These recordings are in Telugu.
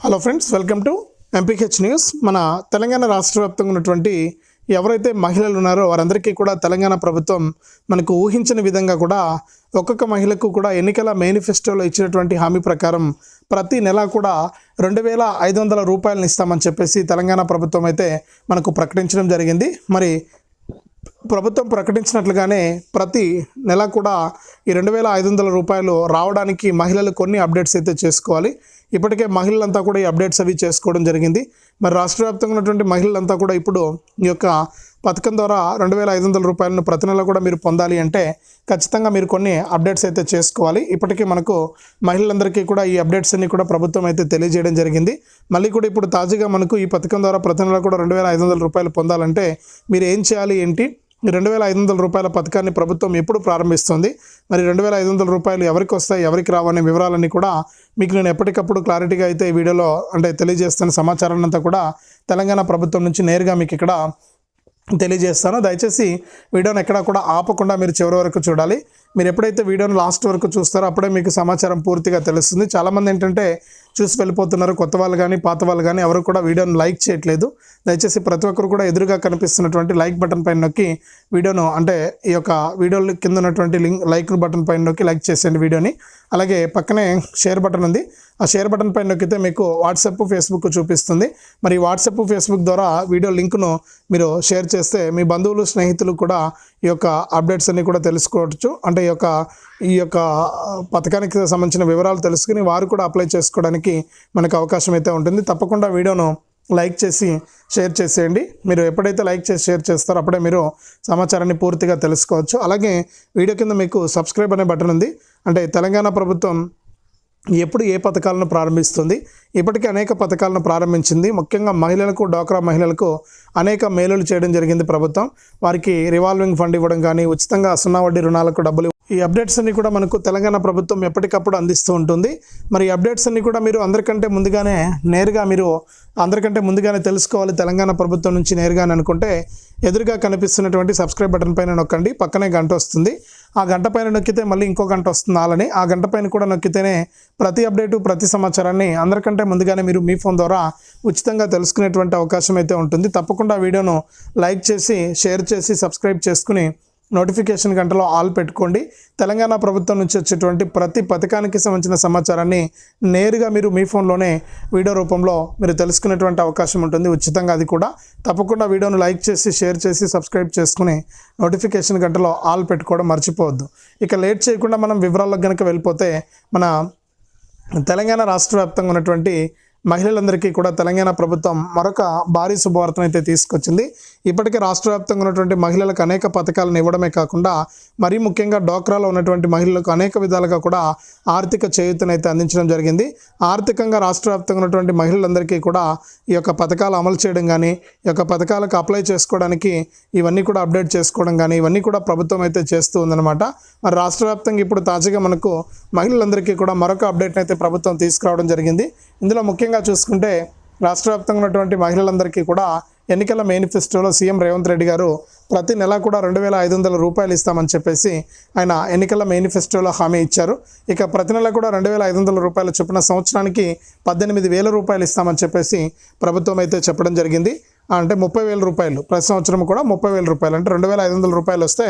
Hello friends welcome to MPH news మన తెలంగాణ రాష్ట్ర వ్యాప్తంగా ఉన్నటువంటి ఎవరైతే మహిళలు ఉన్నారో వారందరికీ కూడా తెలంగాణ ప్రభుత్వం మనకు ఊహించిన విధంగా కూడా ఒక్కొక్క మహిళకు కూడా ఎన్నికల మేనిఫెస్టోలో ఇచ్చినటువంటి హామీ ప్రకారం ప్రతి నెల కూడా రెండు వేల ఐదు వందల రూపాయలను ఇస్తామని చెప్పేసి తెలంగాణ ప్రభుత్వం అయితే మనకు ప్రకటించడం జరిగింది. మరి ప్రభుత్వం ప్రకటించినట్లుగానే ప్రతి నెల కూడా ఈ రెండు వేల ఐదు వందల రూపాయలు రావడానికి మహిళలు కొన్ని అప్డేట్స్ అయితే చేసుకోవాలి. ఇప్పటికే మహిళలంతా కూడా ఈ అప్డేట్స్ అవి చేసుకోవడం జరిగింది. మరి రాష్ట్ర వ్యాప్తంగా ఉన్నటువంటి మహిళలంతా కూడా ఇప్పుడు ఈ యొక్క పథకం ద్వారా రెండు వేల ఐదు వందల రూపాయలను ప్రతి నెల కూడా మీరు పొందాలి అంటే ఖచ్చితంగా మీరు కొన్ని అప్డేట్స్ అయితే చేసుకోవాలి. ఇప్పటికే మనకు మహిళలందరికీ కూడా ఈ అప్డేట్స్ అన్ని కూడా ప్రభుత్వం అయితే తెలియజేయడం జరిగింది. మళ్ళీ కూడా ఇప్పుడు తాజాగా మనకు ఈ పథకం ద్వారా ప్రతి నెల కూడా రెండు వేల ఐదు వందల రూపాయలు పొందాలంటే మీరు ఏం చేయాలి ఏంటి? రెండు వేల ఐదు వందల రూపాయల పథకాన్ని ప్రభుత్వం ఎప్పుడు ప్రారంభిస్తుంది? మరి రెండు వేల ఐదు వందల రూపాయలు ఎవరికి వస్తాయి ఎవరికి రావనే వివరాలన్నీ కూడా మీకు నేను ఎప్పటికప్పుడు క్లారిటీగా అయితే ఈ వీడియోలో అంటే తెలియజేస్తున్న సమాచారాన్ని అంతా కూడా తెలంగాణ ప్రభుత్వం నుంచి నేరుగా మీకు ఇక్కడ తెలియజేస్తాను. దయచేసి వీడియోని ఎక్కడా కూడా ఆపకుండా మీరు చివరి వరకు చూడాలి. మీరు ఎప్పుడైతే వీడియోని లాస్ట్ వరకు చూస్తారో అప్పుడే మీకు సమాచారం పూర్తిగా తెలుస్తుంది. చాలామంది ఏంటంటే చూసి వెళ్ళిపోతున్నారు. కొత్త వాళ్ళు కానీ పాత వాళ్ళు కానీ ఎవరు కూడా వీడియోను లైక్ చేయట్లేదు. దయచేసి ప్రతి ఒక్కరు కూడా ఎదురుగా కనిపిస్తున్నటువంటి లైక్ బటన్ పైన నొక్కి వీడియోను అంటే ఈ యొక్క వీడియో కింద ఉన్నటువంటి లింక్ లైక్ బటన్ పైన నొక్కి లైక్ చేసేయండి వీడియోని. అలాగే పక్కనే షేర్ బటన్ ఉంది. ఆ షేర్ బటన్ పైన నొక్కితే మీకు వాట్సాప్ ఫేస్బుక్ చూపిస్తుంది. మరి వాట్సాప్ ఫేస్బుక్ ద్వారా వీడియో లింక్ను మీరు షేర్ చేస్తే మీ బంధువులు స్నేహితులు కూడా ఈ యొక్క అప్డేట్స్ అన్ని కూడా తెలుసుకోవచ్చు. అంటే ఈ యొక్క ఈ యొక్క పథకానికి సంబంధించిన వివరాలు తెలుసుకుని వారు కూడా అప్లై చేసుకోవడానికి మనకు అవకాశం అయితే ఉంటుంది. తప్పకుండా వీడియోను లైక్ చేసి షేర్ చేసేయండి. మీరు ఎప్పుడైతే లైక్ చేసి షేర్ చేస్తారో అప్పుడే మీరు సమాచారాన్ని పూర్తిగా తెలుసుకోవచ్చు. అలాగే వీడియో కింద మీకు సబ్స్క్రైబ్ అనే బటన్ ఉంది. అంటే తెలంగాణ ప్రభుత్వం ఎప్పుడు ఏ పథకాలను ప్రారంభిస్తుంది? ఇప్పటికే అనేక పథకాలను ప్రారంభించింది. ముఖ్యంగా మహిళలకు డ్వాక్రా మహిళలకు అనేక మేలులు చేయడం జరిగింది ప్రభుత్వం. వారికి రివాల్వింగ్ ఫండ్ ఇవ్వడం కానీ ఉచితంగా సున్నా వడ్డీ రుణాలకు డబ్బులు ఈ అప్డేట్స్ అన్ని కూడా మనకు తెలంగాణ ప్రభుత్వం ఎప్పటికప్పుడు అందిస్తూ ఉంటుంది. మరి ఈ అప్డేట్స్ అన్ని కూడా మీరు అందరికంటే ముందుగానే నేరుగా మీరు అందరికంటే ముందుగానే తెలుసుకోవాలి. తెలంగాణ ప్రభుత్వం నుంచి నేరుగా అని అనుకుంటే ఎదురుగా కనిపిస్తున్నటువంటి సబ్స్క్రైబ్ బటన్ పైన నొక్కండి. పక్కనే గంట వస్తుంది. ఆ గంట పైన నొక్కితే మళ్ళీ ఇంకో గంట వస్తుంది అలానే ఆ గంట పైన కూడా నొక్కితేనే ప్రతి అప్డేటు ప్రతి సమాచారాన్ని అందరికంటే ముందుగానే మీరు మీ ఫోన్ ద్వారా ఉచితంగా తెలుసుకునేటువంటి అవకాశం అయితే ఉంటుంది. తప్పకుండా వీడియోను లైక్ చేసి షేర్ చేసి సబ్స్క్రైబ్ చేసుకుని నోటిఫికేషన్ గంటలో ఆల్ పెట్టుకోండి. తెలంగాణ ప్రభుత్వం నుంచి వచ్చేటువంటి ప్రతి పథకానికి సంబంధించిన సమాచారాన్ని నేరుగా మీరు మీ ఫోన్లోనే వీడియో రూపంలో మీరు తెలుసుకునేటువంటి అవకాశం ఉంటుంది. ఉచితంగా అది కూడా. తప్పకుండా వీడియోను లైక్ చేసి షేర్ చేసి సబ్స్క్రైబ్ చేసుకుని నోటిఫికేషన్ గంటలో ఆల్ పెట్టుకోవడం మర్చిపోవద్దు. ఇక లేట్ చేయకుండా మనం వివరాల్లోకి కనుక వెళ్ళిపోతే మన తెలంగాణ రాష్ట్ర వ్యాప్తంగా ఉన్నటువంటి మహిళలందరికీ కూడా తెలంగాణ ప్రభుత్వం మరొక భారీ శుభవార్తను అయితే తీసుకొచ్చింది. ఇప్పటికే రాష్ట్ర వ్యాప్తంగా ఉన్నటువంటి మహిళలకు అనేక పథకాలను ఇవ్వడమే కాకుండా మరీ ముఖ్యంగా డోక్రాలో ఉన్నటువంటి మహిళలకు అనేక విధాలుగా కూడా ఆర్థిక చేయూతనైతే అందించడం జరిగింది. ఆర్థికంగా రాష్ట్ర వ్యాప్తంగా ఉన్నటువంటి మహిళలందరికీ కూడా ఈ యొక్క పథకాలు అమలు చేయడం కానీ ఈ యొక్క పథకాలకు అప్లై చేసుకోవడానికి ఇవన్నీ కూడా అప్డేట్ చేసుకోవడం కానీ ఇవన్నీ కూడా ప్రభుత్వం అయితే చేస్తూ ఉందన్నమాట. మరి రాష్ట్ర వ్యాప్తంగా ఇప్పుడు తాజాగా మనకు మహిళలందరికీ కూడా మరొక అప్డేట్ని అయితే ప్రభుత్వం తీసుకురావడం జరిగింది. ఇందులో ముఖ్యంగా చూసుకుంటే రాష్ట్ర వ్యాప్తంగా ఉన్నటువంటి మహిళలందరికీ కూడా ఎన్నికల మేనిఫెస్టోలో సీఎం రేవంత్ రెడ్డి గారు ప్రతి నెల కూడా రెండు వేల ఐదు వందల రూపాయలు ఇస్తామని చెప్పేసి ఆయన ఎన్నికల మేనిఫెస్టోలో హామీ ఇచ్చారు. ఇక ప్రతి నెల కూడా రెండు వేల ఐదు వందల రూపాయలు చొప్పున సంవత్సరానికి పద్దెనిమిది వేల రూపాయలు ఇస్తామని చెప్పేసి ప్రభుత్వం అయితే చెప్పడం జరిగింది. అంటే ముప్పై వేల రూపాయలు. ప్రతి సంవత్సరం కూడా ముప్పై వేల రూపాయలు. అంటే రెండు వేల ఐదు వందల రూపాయలు వస్తే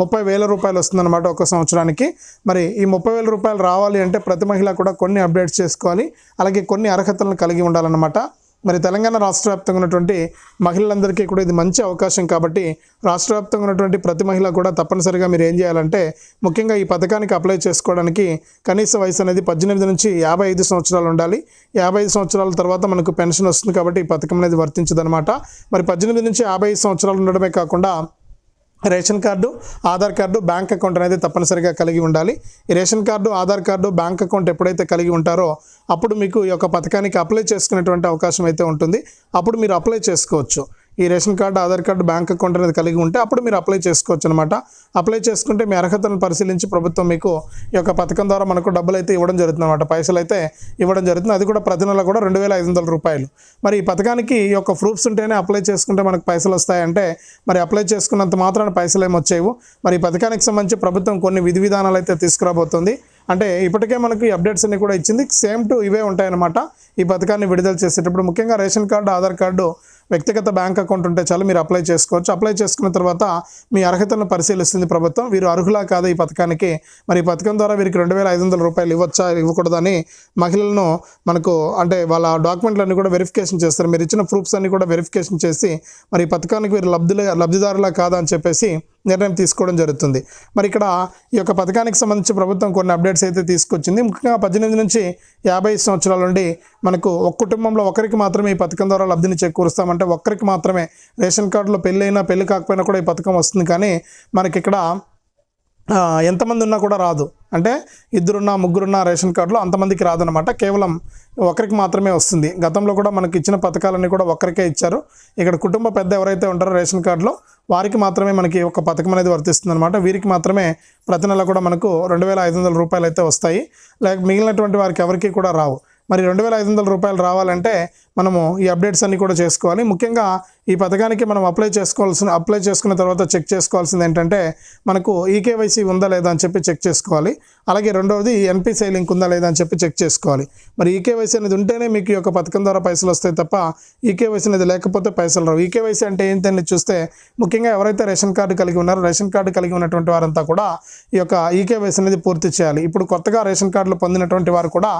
ముప్పై వేల రూపాయలు వస్తుందన్నమాట ఒక సంవత్సరానికి. మరి ఈ ముప్పై వేల రూపాయలు రావాలి అంటే ప్రతి మహిళ కూడా కొన్ని అప్డేట్స్ చేసుకోవాలి. అలాగే కొన్ని అర్హతలను కలిగి ఉండాలన్నమాట. మరి తెలంగాణ రాష్ట్ర వ్యాప్తంగా ఉన్నటువంటి మహిళలందరికీ కూడా ఇది మంచి అవకాశం కాబట్టి రాష్ట్ర వ్యాప్తంగా ఉన్నటువంటి ప్రతి మహిళ కూడా తప్పనిసరిగా మీరు ఏం చేయాలంటే ముఖ్యంగా ఈ పథకానికి అప్లై చేసుకోవడానికి కనీస వయసు అనేది పద్దెనిమిది నుంచి యాభై ఐదు సంవత్సరాలు ఉండాలి. యాభై ఐదు సంవత్సరాల తర్వాత మనకు పెన్షన్ వస్తుంది కాబట్టి ఈ పథకం అనేది వర్తించదనమాట మరి పద్దెనిమిది నుంచి యాభై ఐదు సంవత్సరాలు ఉండడమే కాకుండా ration card Aadhaar card bank account అనేది తప్పనిసరిగా కలిగి ఉండాలి. ఈ ration card Aadhaar card bank account ఎప్పుడైతే కలిగి ఉంటారో అప్పుడు మీకు ఈ యొక్క పథకానికి అప్లై చేసుకునేటువంటి అవకాశం అయితే ఉంటుంది. అప్పుడు మీరు అప్లై చేసుకోవచ్చు. ఈ ration card Aadhaar card bank account అనేది కలిగి ఉంటే అప్పుడు మీరు అప్లై చేసుకోవచ్చు అనమాట అప్లై చేసుకుంటే మీ అర్హతను పరిశీలించి ప్రభుత్వం మీకు ఈ యొక్క పథకం ద్వారా మనకు డబ్బులు అయితే ఇవ్వడం జరుగుతుంది అనమాట పైసలు అయితే ఇవ్వడం జరుగుతుంది. అది కూడా ప్రతి నెల కూడా రెండు వేల ఐదు వందల రూపాయలు. మరి ఈ పథకానికి ఈ యొక్క ప్రూఫ్స్ ఉంటేనే అప్లై చేసుకుంటే మనకు పైసలు వస్తాయంటే మరి అప్లై చేసుకున్నంత మాత్రాన పైసలు ఏమి వచ్చేవు మరి ఈ పథకానికి సంబంధించి ప్రభుత్వం కొన్ని విధి విధానాలు అయితే తీసుకురాబోతుంది. అంటే ఇప్పటికే మనకు ఈ అప్డేట్స్ అన్ని కూడా ఇచ్చింది. సేమ్ టు ఇవే ఉంటాయన్నమాట. ఈ పథకాన్ని విడుదల చేసేటప్పుడు ముఖ్యంగా రేషన్ కార్డు ఆధార్ కార్డు వ్యక్తిగత బ్యాంక్ అకౌంట్ ఉంటే చాలు మీరు అప్లై చేసుకోవచ్చు. అప్లై చేసుకున్న తర్వాత మీ అర్హతలను పరిశీలిస్తుంది ప్రభుత్వం. వీరు అర్హులా కాదా ఈ పథకానికి? మరి ఈ పథకం ద్వారా వీరికి రెండు వేల ఐదు వందల రూపాయలు ఇవ్వచ్చా? ఇవ్వకూడదని మహిళలను మనకు అంటే వాళ్ళ డాక్యుమెంట్లన్నీ కూడా వెరిఫికేషన్ చేస్తారు. మీరు ఇచ్చిన ప్రూఫ్స్ అన్ని కూడా వెరిఫికేషన్ చేసి మరి ఈ పథకానికి వీరు లబ్ధులే లబ్ధిదారులా కాదా అని చెప్పేసి నిర్ణయం తీసుకోవడం జరుగుతుంది. మరి ఇక్కడ ఈ యొక్క పథకానికి సంబంధించి ప్రభుత్వం కొన్ని అప్డేట్స్ అయితే తీసుకొచ్చింది. ముఖ్యంగా పద్దెనిమిది నుంచి యాభై సంవత్సరాల నుండి మనకు ఒక కుటుంబంలో ఒకరికి మాత్రమే ఈ పథకం ద్వారా లబ్ధిని చేకూరుస్తామంటే ఒక్కరికి మాత్రమే రేషన్ కార్డులో పెళ్ళి పెళ్ళి కాకపోయినా కూడా ఈ పథకం వస్తుంది. కానీ మనకి ఇక్కడ ఎంతమంది ఉన్నా కూడా రాదు. అంటే ఇద్దరున్నా ముగ్గురున్నా రేషన్ కార్డులో అంతమందికి రాదనమాట కేవలం ఒకరికి మాత్రమే వస్తుంది. గతంలో కూడా మనకి ఇచ్చిన పథకాలన్నీ కూడా ఒక్కరికే ఇచ్చారు. ఇక్కడ కుటుంబ పెద్ద ఎవరైతే ఉంటారో రేషన్ కార్డులో వారికి మాత్రమే మనకి ఒక పథకం అనేది వర్తిస్తుంది అనమాట వీరికి మాత్రమే ప్రతి నెల కూడా మనకు రెండు వేల ఐదు వందల రూపాయలు అయితే వస్తాయి. లేక మిగిలినటువంటి వారికి ఎవరికి కూడా రావు. మరి రెండు వేల ఐదు వందల రూపాయలు రావాలంటే మనము ఈ అప్డేట్స్ అన్నీ కూడా చేసుకోవాలి. ముఖ్యంగా ఈ పథకానికి మనం అప్లై చేసుకోవాల్సిన అప్లై చేసుకున్న తర్వాత చెక్ చేసుకోవాల్సింది ఏంటంటే మనకు ఈకేవైసీ ఉందా లేదా అని చెప్పి చెక్ చేసుకోవాలి. అలాగే రెండవది ఎన్పిసిఐ లింక్ ఉందా లేదా అని చెప్పి చెక్ చేసుకోవాలి. మరి ఈకేవైసీ అనేది ఉంటేనే మీకు ఈ యొక్క పథకం ద్వారా పైసలు వస్తాయి తప్ప ఈకేవైసీ అనేది లేకపోతే పైసలు రావు. ఈకేవైసీ అంటే ఏంటని చూస్తే ముఖ్యంగా ఎవరైతే రేషన్ కార్డు కలిగి ఉన్నారో రేషన్ కార్డు కలిగి ఉన్నటువంటి వారంతా కూడా ఈ యొక్క ఈకేవైసీ అనేది పూర్తి చేయాలి. ఇప్పుడు కొత్తగా రేషన్ కార్డులు పొందినటువంటి వారు కూడా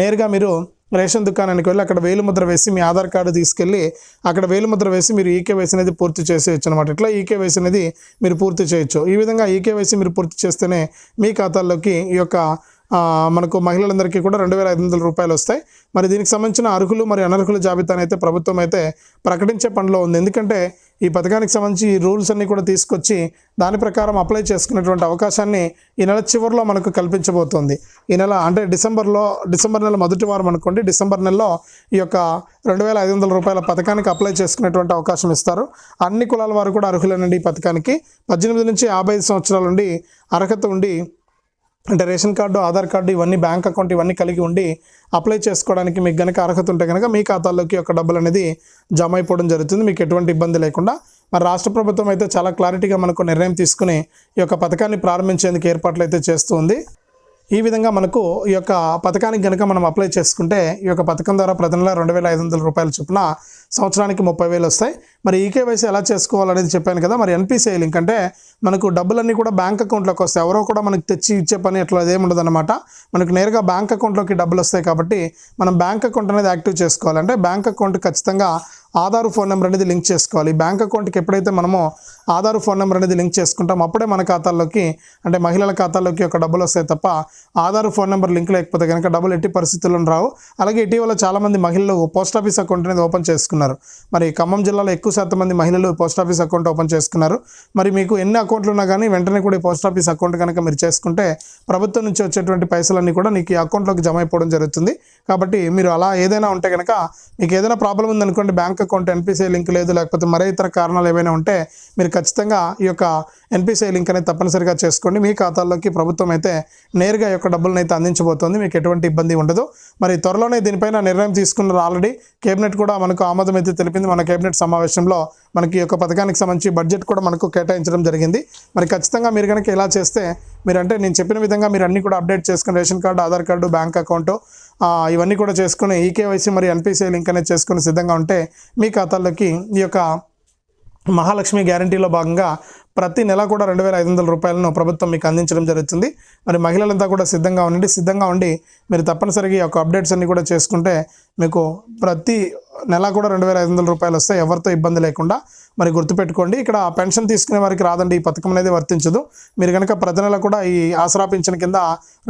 నేరుగా మీరు రేషన్ దుకాణానికి వెళ్ళి అక్కడ వేలు ముద్ర వేసి మీ ఆధార్ కార్డు తీసుకెళ్ళి అక్కడ వేలు ముద్ర వేసి మీరు ఈకేవైసీ అనేది పూర్తి చేసేయచ్చు అనమాట ఇట్లా ఈకేవైసీ అనేది మీరు పూర్తి చేయొచ్చు. ఈ విధంగా ఈకేవైసీ మీరు పూర్తి చేస్తేనే మీ ఖాతాల్లోకి ఈ యొక్క మనకు మహిళలందరికీ కూడా రెండు వేల ఐదు వందల రూపాయలు వస్తాయి. మరి దీనికి సంబంధించిన అర్హులు మరియు అనర్హుల జాబితాను అయితే ప్రభుత్వం అయితే ప్రకటించే పనిలో ఉంది. ఎందుకంటే ఈ పథకానికి సంబంధించి ఈ రూల్స్ అన్ని కూడా తీసుకొచ్చి దాని ప్రకారం అప్లై చేసుకునేటువంటి అవకాశాన్ని ఈ నెల చివరిలో మనకు కల్పించబోతోంది. ఈ నెల అంటే డిసెంబర్లో డిసెంబర్ నెల మొదటి వారం అనుకోండి. డిసెంబర్ నెలలో ఈ యొక్క రెండు వేల ఐదు వందల రూపాయల పథకానికి అప్లై చేసుకునేటువంటి అవకాశం ఇస్తారు. అన్ని కులాల వారు కూడా అర్హులేనండి ఈ పథకానికి. పద్దెనిమిది నుంచి యాభై ఐదు సంవత్సరాల నుండి అర్హత ఉండి అంటే రేషన్ కార్డు ఆధార్ కార్డు ఇవన్నీ బ్యాంక్ అకౌంట్ ఇవన్నీ కలిగి ఉండి అప్లై చేసుకోవడానికి మీకు కనుక అర్హత ఉంటే కనుక మీ ఖాతాల్లోకి ఒక డబ్బులు అనేది జమ అయిపోవడం జరుగుతుంది. మీకు ఎటువంటి ఇబ్బంది లేకుండా. మరి రాష్ట్ర ప్రభుత్వం అయితే చాలా క్లారిటీగా మనకు నిర్ణయం తీసుకుని ఈ యొక్క పథకాన్ని ప్రారంభించేందుకు ఏర్పాట్లు అయితే చేస్తూ ఉంది. ఈ విధంగా మనకు ఈ యొక్క పథకానికి కనుక మనం అప్లై చేసుకుంటే ఈ యొక్క పథకం ద్వారా ప్రతి నెల రెండు వేల ఐదు వందల రూపాయల చొప్పున సంవత్సరానికి ముప్పై వేలు వస్తాయి. మరి ఈకేవైసీ ఎలా చేసుకోవాలనేది చెప్పాను కదా మరి ఎన్పిసిఐ లింక్ అంటే మనకు డబ్బులన్నీ కూడా బ్యాంక్ అకౌంట్లోకి వస్తాయి. ఎవరో కూడా మనకు తెచ్చి ఇచ్చే పని అట్లా ఏముండదు అనమాట మనకు నేరుగా బ్యాంక్ అకౌంట్లోకి డబ్బులు వస్తాయి కాబట్టి మనం బ్యాంక్ అకౌంట్ అనేది యాక్టివ్ చేసుకోవాలంటే బ్యాంక్ అకౌంట్ ఖచ్చితంగా ఆధార్ ఫోన్ నెంబర్ అనేది లింక్ చేసుకోవాలి. బ్యాంక్ అకౌంట్కి ఎప్పుడైతే మనము ఆధార్ ఫోన్ నెంబర్ అనేది లింక్ చేసుకుంటాం అప్పుడే మన ఖాతాల్లోకి అంటే మహిళల ఖాతాల్లోకి ఒక డబ్బులు వస్తాయి తప్ప ఆధార్ ఫోన్ నెంబర్ లింక్ లేకపోతే కనుక డబ్బులు ఎట్టి పరిస్థితుల్లో రావు. అలాగే ఇటీవల చాలామంది మహిళలు పోస్ట్ ఆఫీస్ అకౌంట్ అనేది ఓపెన్ చేసుకున్నారు. మరి ఖమ్మం జిల్లాలో ఎక్కువ శాతం మంది మహిళలు పోస్ట్ ఆఫీస్ అకౌంట్ ఓపెన్ చేసుకున్నారు. మరి మీకు ఎన్ని అకౌంట్లు ఉన్నా కానీ వెంటనే కూడా పోస్ట్ ఆఫీస్ అకౌంట్ కనుక మీరు చేసుకుంటే ప్రభుత్వం నుంచి వచ్చేటువంటి పైసలన్నీ కూడా నీకు ఈ అకౌంట్లోకి జమ అయిపోవడం జరుగుతుంది. కాబట్టి మీరు అలా ఏదైనా ఉంటే కనుక మీకు ఏదైనా ప్రాబ్లం ఉందనుకోండి బ్యాంక్ అకౌంట్ ఎన్పిసిఐ లింక్ లేదు లేకపోతే మరే ఇతర కారణాలు ఏవైనా ఉంటే మీరు ఖచ్చితంగా ఈ యొక్క ఎన్పిసిఐ లింక్ అనేది తప్పనిసరిగా చేసుకోండి. మీ ఖాతాల్లోకి ప్రభుత్వం అయితే నేరుగా యొక్క డబ్బులను అయితే అందించబోతోంది. మీకు ఎటువంటి ఇబ్బంది ఉండదు. మరి త్వరలోనే దీనిపైన నిర్ణయం తీసుకున్నారు ఆల్రెడీ కేబినెట్ కూడా మనకు ఆమోదం అయితే తెలిపింది. మన కేబినెట్ సమావేశంలో మనకి ఈ యొక్క పథకానికి సంబంధించి బడ్జెట్ కూడా మనకు కేటాయించడం జరిగింది. మరి ఖచ్చితంగా మీరు కనుక ఇలా చేస్తే మీరంటే నేను చెప్పిన విధంగా మీరు అన్ని కూడా అప్డేట్ చేసుకుని ration card Aadhaar card bank account ఇవన్నీ కూడా చేసుకుని ఈకేవైసీ మరి ఎన్పిసిఐ లింక్ అనేది చేసుకుని సిద్ధంగా ఉంటే మీ ఖాతాల్లోకి ఈ యొక్క మహాలక్ష్మి గ్యారంటీలో భాగంగా ప్రతి నెల కూడా రెండు వేల ఐదు వందల రూపాయలను ప్రభుత్వం మీకు అందించడం జరుగుతుంది. మరి మహిళలంతా కూడా సిద్ధంగా ఉండండి. సిద్ధంగా ఉండి మీరు తప్పనిసరిగా ఈ యొక్క అప్డేట్స్ అన్ని కూడా చేసుకుంటే మీకు ప్రతి నెల కూడా రెండు వేల ఐదు వందల రూపాయలు వస్తాయి ఎవరితో ఇబ్బంది లేకుండా మరి గుర్తుపెట్టుకోండి ఇక్కడ పెన్షన్ తీసుకునే వారికి రాదండి ఈ పథకం అనేది వర్తించదు. మీరు కనుక ప్రతి నెల కూడా ఈ ఆసరా పింఛన్ కింద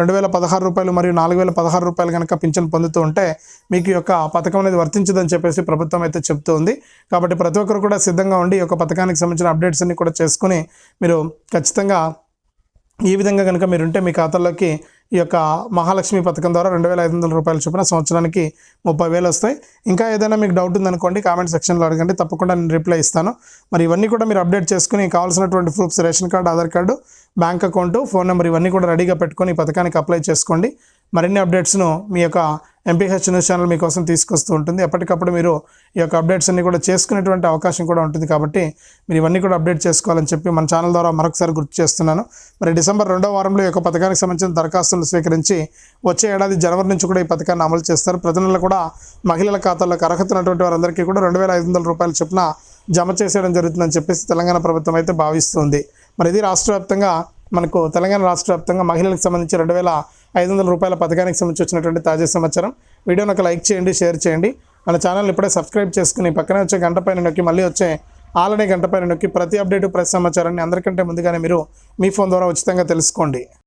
రెండు వేల పదహారు రూపాయలు మరియు నాలుగు వేల పదహారు రూపాయలు కనుక పింఛన్ పొందుతూ ఉంటే మీకు యొక్క పథకం అనేది వర్తించదని చెప్పేసి ప్రభుత్వం అయితే చెప్తూ ఉంది. కాబట్టి ప్రతి ఒక్కరు కూడా సిద్ధంగా ఉండి ఈ యొక్క పథకానికి సంబంధించిన అప్డేట్స్ అన్ని కూడా చేసుకుని మీరు ఖచ్చితంగా ఈ విధంగా కనుక మీరు ఉంటే మీ ఖాతాలోకి ఈ యొక్క మహాలక్ష్మి పథకం ద్వారా రెండు వేల ఐదు వందల రూపాయల చొప్పున సంవత్సరానికి ముప్పై వేలు వస్తాయి. ఇంకా ఏదైనా మీకు డౌట్ ఉందనుకోండి కామెంట్ సెక్షన్లో అడగండి. తప్పకుండా నేను రిప్లై ఇస్తాను. మరి ఇవన్నీ కూడా మీరు అప్డేట్ చేసుకుని కావాల్సినటువంటి proofs ration card Aadhaar card bank account phone number ఇవన్నీ కూడా రెడీగా పెట్టుకొని ఈ పథకానికి అప్లై చేసుకోండి. మరిన్ని అప్డేట్స్ను మీ యొక్క ఎంపీహెచ్ న్యూస్ ఛానల్ మీకోసం తీసుకొస్తూ ఉంటుంది. ఎప్పటికప్పుడు మీరు ఈ యొక్క అప్డేట్స్ అన్ని కూడా చేసుకునేటువంటి అవకాశం కూడా ఉంటుంది కాబట్టి మీరు ఇవన్నీ కూడా అప్డేట్ చేసుకోవాలని చెప్పి మన ఛానల్ ద్వారా మరొకసారి గుర్తు చేస్తున్నాను. మరి డిసెంబర్ రెండో వారంలో ఈ యొక్క పథకానికి సంబంధించిన దరఖాస్తులు స్వీకరించి వచ్చే ఏడాది జనవరి నుంచి కూడా ఈ పథకాన్ని అమలు చేస్తారు. ప్రతి నెల కూడా మహిళల ఖాతాలకు అర్హత ఉన్నటువంటి వారందరికీ కూడా రెండు వేల ఐదు వందల రూపాయల చొప్పున జమ చేసేయడం జరుగుతుందని చెప్పేసి తెలంగాణ ప్రభుత్వం అయితే భావిస్తుంది. మరి ఇది రాష్ట్ర వ్యాప్తంగా మనకు తెలంగాణ రాష్ట్ర వ్యాప్తంగా మహిళలకు సంబంధించి రెండు వేల ఐదు వందల రూపాయల పథకానికి సంబంధించి వచ్చినటువంటి తాజా సమాచారం. వీడియోని ఒక లైక్ చేయండి షేర్ చేయండి. మన ఛానల్ ఇప్పుడే సబ్స్క్రైబ్ చేసుకుని పక్కనే వచ్చే గంట పైన నొక్కి మళ్ళీ వచ్చే ఆలనే గంట పైన నొక్కి ప్రతి అప్డేట్ ప్రతి సమాచారాన్ని అందరికంటే ముందుగానే మీరు మీ ఫోన్ ద్వారా ఉచితంగా తెలుసుకోండి.